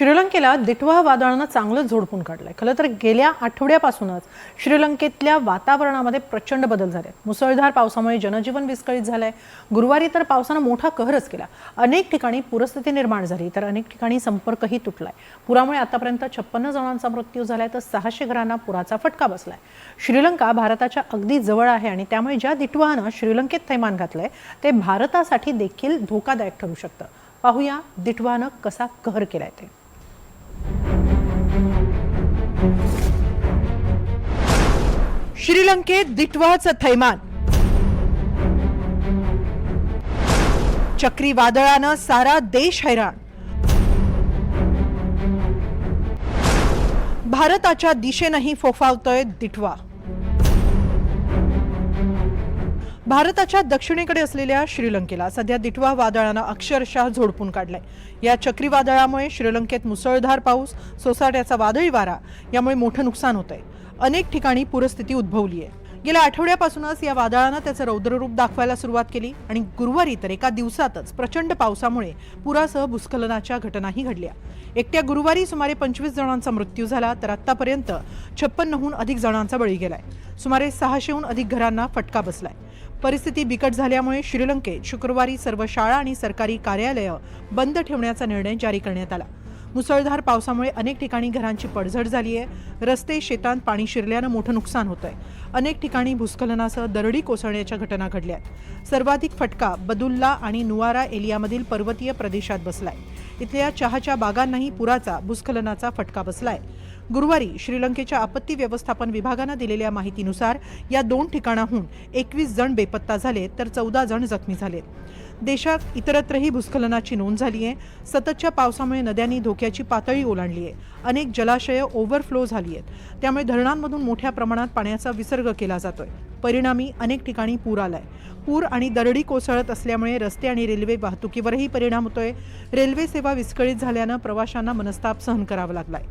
श्रीलंकेला दिटवा वादळानं चांगलं झोडपून काढलंय. खरं तर गेल्या आठवड्यापासूनच श्रीलंकेतल्या वातावरणामध्ये प्रचंड बदल झाले मुसळधार पावसामुळे जनजीवन विस्कळीत झालंय. गुरुवारी तर पावसानं मोठा कहरच केला. अनेक ठिकाणी पूरस्थिती निर्माण झाली तर अनेक ठिकाणी संपर्कही तुटलाय. पुरामुळे आतापर्यंत छप्पन्न जणांचा मृत्यू झालाय तर सहाशे घरांना पुराचा फटका बसलाय. श्रीलंका भारताच्या अगदी जवळ आहे आणि त्यामुळे ज्या दिटवानं श्रीलंकेत थैमान घातलंय ते भारतासाठी देखील धोकादायक ठरू शकतं. पाहूया दिटवानं कसा कहर केलाय ते. श्रीलंकेत दिटवाचं थैमान. चक्रीवादळानं सारा देश हैराण. भारताच्या दिशेनंही फोफावतोय दिटवा भारताच्या दक्षिणेकडे असलेल्या श्रीलंकेला सध्या दिटवा वादळानं अक्षरशः झोडपून काढलंय. या चक्रीवादळामुळे श्रीलंकेत मुसळधार पाऊस सोसाट्याचा वादळी वारा यामुळे मोठं नुकसान होतंय. अनेक ठिकाणी पूरस्थिती उद्भवली आहे. गेल्या आठवड्यापासूनच या वादळानं त्याचं रौद्ररूप दाखवायला सुरुवात केली आणि गुरुवारी तर एका दिवसातच प्रचंड पावसामुळे पुरासह भूस्खलनाच्या घटनाही घडल्या. एकट्या गुरुवारी सुमारे पंचवीस जणांचा मृत्यू झाला तर आतापर्यंत छप्पन्नहून अधिक जणांचा बळी गेलाय. सुमारे सहाशेहून अधिक घरांना फटका बसलाय. परिस्थिती बिकट झाल्यामुळे श्रीलंकेत शुक्रवारी सर्व शाळा आणि सरकारी कार्यालयं बंद ठेवण्याचा निर्णय जारी करण्यात आला. मुसळधार पावसामुळे अनेक ठिकाणी घरांची पडझड झाली आहे. रस्ते शेतात पाणी शिरल्यानं मोठं नुकसान होत आहे अनेक ठिकाणी भूस्खलनासह दरडी कोसळण्याच्या घटना घडल्या आहेत. सर्वाधिक फटका बदुल्ला आणि नुवारा एलियामधील पर्वतीय प्रदेशात बसलाय. इथल्या चहाच्या बागांनाही पुराचा भूस्खलनाचा फटका बसलाय. गुरुवारी श्रीलंकेच्या आपत्ती व्यवस्थापन विभागानं दिलेल्या माहितीनुसार या दोन ठिकाणाहून एकवीस जण बेपत्ता झाले तर चौदा जण जखमी झालेत देशात इतरत्रही भूस्खलनाची नोंद झाली आहे. सततच्या पावसामुळे नद्यांनी धोक्याची पातळी ओलांडली आहे. अनेक जलाशयं ओव्हरफ्लो झाली आहेत. त्यामुळे धरणांमधून मोठ्या प्रमाणात पाण्याचा विसर्ग केला जातोय. परिणामी अनेक ठिकाणी पूर आलाय. पूर आणि दरडी कोसळत असल्यामुळे रस्ते आणि रेल्वे वाहतुकीवरही परिणाम होतोय. रेल्वे सेवा विस्कळीत झाल्यानं प्रवाशांना मनस्ताप सहन करावा लागलाय.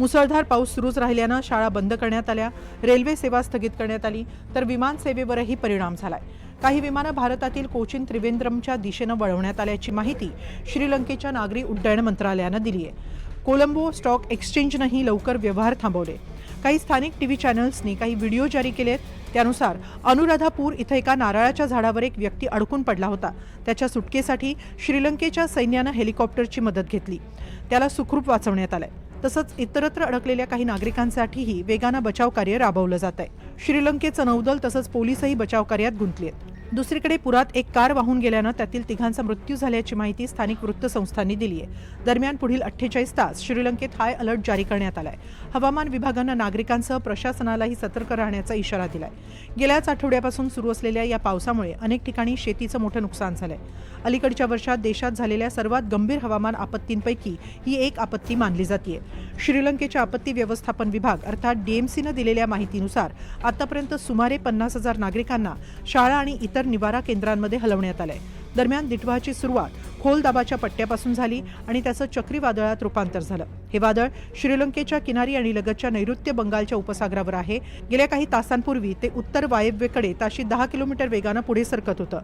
मुसळधार पाऊस सुरूच राहिल्यानं शाळा बंद करण्यात आल्या रेल्वे सेवा स्थगित करण्यात आली तर विमान सेवेवरही परिणाम झालाय. काही विमानं भारतातील कोचिन त्रिवेंद्रमच्या दिशेनं वळवण्यात आल्याची माहिती श्रीलंकेच्या नागरी उड्डाण मंत्रालयानं दिली आहे कोलंबो स्टॉक एक्सचेंजनंही लवकर व्यवहार थांबवले. काही स्थानिक टी व्ही चॅनल्सनी काही व्हिडिओ जारी केलेत त्यानुसार अनुराधापूर इथं एका नारळाच्या झाडावर एक व्यक्ती अडकून पडला होता. त्याच्या सुटकेसाठी श्रीलंकेच्या सैन्यानं हेलिकॉप्टरची मदत घेतली. त्याला सुखरूप वाचवण्यात आलंय. तसंच इतरत्र अडकलेल्या काही नागरिकांसाठीही वेगानं बचाव कार्य राबवलं जात आहे श्रीलंकेचं नौदल तसंच पोलीसही बचाव कार्यात गुंतली आहेत. दुसरीकडे पुरात एक कार वाहून गेल्यानं त्यातील तिघांचा मृत्यू झाल्याची माहिती स्थानिक वृत्तसंस्थांनी दिली आहे. दरम्यान पुढील अठ्ठेचाळीस तास श्रीलंकेत हाय अलर्ट जारी करण्यात आलाय. हवामान विभागानं नागरिकांसह प्रशासनालाही सतर्क राहण्याचा इशारा दिलाय. गेल्याच आठवड्यापासून सुरू असलेल्या या पावसामुळे अनेक ठिकाणी शेतीचं मोठं नुकसान झालंय. अलीकडच्या वर्षात देशात झालेल्या सर्वात गंभीर हवामान आपत्तींपैकी ही एक आपत्ती मानली जाते श्रीलंकेच्या आपत्ती व्यवस्थापन विभाग अर्थात डीएमसीनं दिलेल्या माहितीनुसार आतापर्यंत सुमारे पन्नास हजार नागरिकांना शाळा आणि इतर निवारा केंद्रांमध्ये हलवण्यात आलंय. दरम्यान दिटवाची सुरुवात खोल दाबाच्या पट्ट्यापासून झाली आणि त्याचं चक्रीवादळात रूपांतर झालं. हे वादळ श्रीलंकेच्या किनारी आणि लगतच्या नैऋत्य बंगालच्या उपसागरावर आहे. गेल्या काही तासांपूर्वी ते उत्तर वायव्येकडे ताशी दहा किलोमीटर वेगानं पुढे सरकत होतं.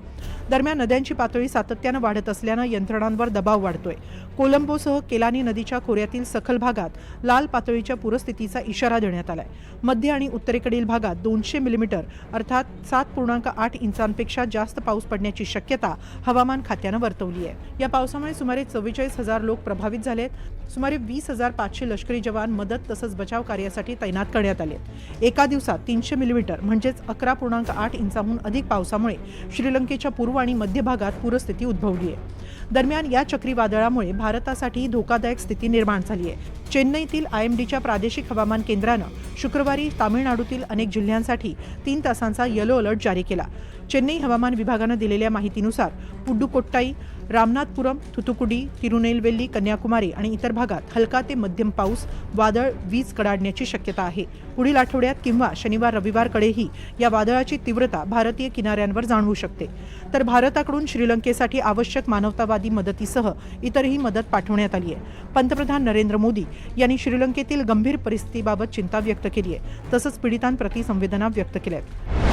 दरम्यान नद्यांची पातळी सातत्यानं वाढत असल्यानं यंत्रणांवर दबाव वाढतोय. कोलंबोसह केलानी नदीच्या खोऱ्यातील सखल भागात लाल पातळीच्या पूरस्थितीचा इशारा देण्यात आलाय. मध्य आणि उत्तरेकडील भागात दोनशे मिलीमीटर अर्थात सात पूर्णांक आठ इंचांपेक्षा जास्त पाऊस पडण्याची शक्यता हवामान खात्यानं वर्तवली आहे. या पावसामुळे सुमारे चव्वेचाळीस हजार लोक प्रभावित झालेत. सुमारे वीस हजार पाचशे लष्करी जवान मदत तसंच बचाव कार्यासाठी तैनात करण्यात आले एका दिवसात तीनशे मिलीमीटर म्हणजेच अकरा पूर्णांक आठ इंचाहून अधिक पावसामुळे श्रीलंकेच्या पूर्व आणि मध्य भागात पूरस्थिती उद्भवली आहे. दरम्यान या चक्रीवादळामुळे भारतासाठी धोकादायक स्थिती निर्माण झाली आहे. चेन्नईतील आय एम डीच्या प्रादेशिक हवामान केंद्रानं शुक्रवारी तामिळनाडूतील अनेक जिल्ह्यांसाठी तीन तासांचा येलो अलर्ट जारी केला. चेन्नई हवामान विभागानं दिलेल्या माहितीनुसार पुड्डुकोट्टाई रामनाथपुरम थुथुकुडी तिरुनेलवेल्ली कन्याकुमारी आणि इतर भागात हलका ते मध्यम पाऊस वादळ वीज कडाडण्याची शक्यता आहे. पुढील आठवड्यात किंवा शनिवार रविवारकडेही या वादळाची तीव्रता भारतीय किनाऱ्यांवर जाणवू शकते. तर भारताकडून श्रीलंकेसाठी आवश्यक मानवतावादी मदतीसह इतरही मदत पाठवण्यात आली आहे. पंतप्रधान नरेंद्र मोदी यांनी श्रीलंकेतील गंभीर परिस्थितीबाबत चिंता व्यक्त केली आहे तसंच पीडितांप्रती संवेदना व्यक्त केल्या आहेत.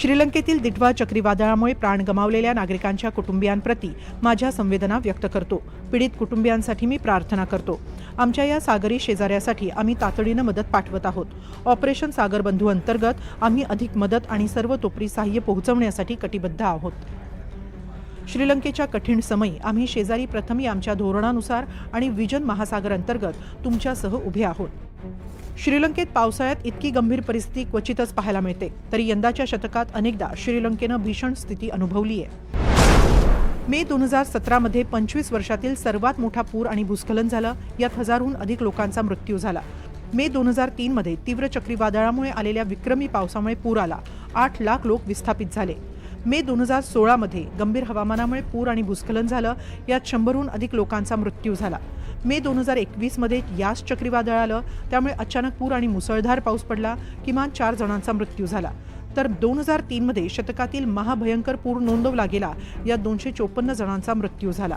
श्रीलंकेतील दिटवा चक्रीवादळामुळे प्राण गमावलेल्या नागरिकांच्या कुटुंबियांप्रती माझ्या संवेदना व्यक्त करतो. पीडित कुटुंबियांसाठी मी प्रार्थना करतो. आमच्या या सागरी शेजाऱ्यासाठी आम्ही तातडीनं मदत पाठवत आहोत. ऑपरेशन सागर बंधू अंतर्गत आम्ही अधिक मदत आणि सर्व तोपरी सहाय्य पोहोचवण्यासाठी कटिबद्ध आहोत. श्रीलंकेच्या कठीण समयी आम्ही शेजारी प्रथमी आमच्या धोरणानुसार आणि विजन महासागर अंतर्गत तुमच्यासह उभे आहोत. श्रीलंकेत पावसाळ्यात इतकी गंभीर परिस्थिती क्वचितच पाहायला मिळते. तरी यंदाच्या शतकात अनेकदा श्रीलंकेनं भीषण स्थिती अनुभवली आहे मे दोन हजार सतरामध्ये पंचवीस वर्षातील सर्वात मोठा पूर आणि भूस्खलन झालं. यात हजारहून अधिक लोकांचा मृत्यू झाला. मे दोन हजार तीनमध्ये तीव्र चक्रीवादळामुळे आलेल्या विक्रमी पावसामुळे पूर आला. आठ लाख लोक विस्थापित झाले. मे दोन हजार सोळामध्ये गंभीर हवामानामुळे पूर आणि भूस्खलन झालं. यात शंभरहून अधिक लोकांचा मृत्यू झाला. मे दोन हजार एकवीसमध्ये यास चक्रीवादळ आलं. त्यामुळे अचानक पूर आणि मुसळधार पाऊस पडला. किमान चार जणांचा मृत्यू झाला. तर दोन हजार तीनमध्ये शतकातील महाभयंकर पूर नोंदवला गेला. यात दोनशे चोपन्न जणांचा मृत्यू झाला.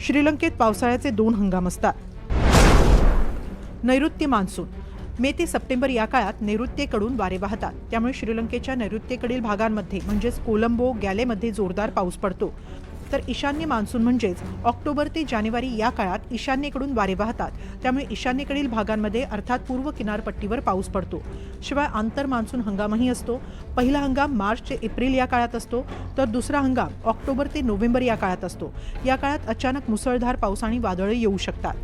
श्रीलंकेत पावसाळ्याचे दोन हंगाम असतात. नैऋत्य मान्सून. मे ते सप्टेंबर या काळात नैऋत्येकडून वारे वाहतात. त्यामुळे श्रीलंकेच्या नैऋत्येकडील भागांमध्ये म्हणजेच कोलंबो गॅलेमध्ये जोरदार पाऊस पडतो. तर ईशान्य मान्सून म्हणजेच ऑक्टोबर ते जानेवारी या काळात ईशान्येकडून वारे वाहतात. त्यामुळे ईशान्येकडील भागांमध्ये अर्थात पूर्व किनारपट्टीवर पाऊस पडतो. शिवाय आंतर मान्सून हंगामही असतो. पहिला हंगाम मार्च ते एप्रिल या काळात असतो. तर दुसरा हंगाम ऑक्टोबर ते नोव्हेंबर या काळात असतो. या काळात अचानक मुसळधार पाऊस आणि वादळे येऊ शकतात.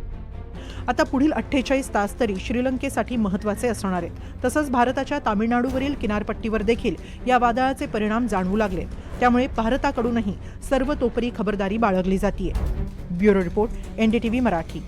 आता पुढील अठ्ठेचाळीस तास तरी श्रीलंकेसाठी महत्त्वाचे असणार आहेत. तसंच भारताच्या तामिळनाडूवरील किनारपट्टीवर देखील या वादळाचे परिणाम जाणवू लागले. त्यामुळे भारताकडूनही सर्वतोपरी खबरदारी बाळगली जातीये. Bureau report NDTV Marathi.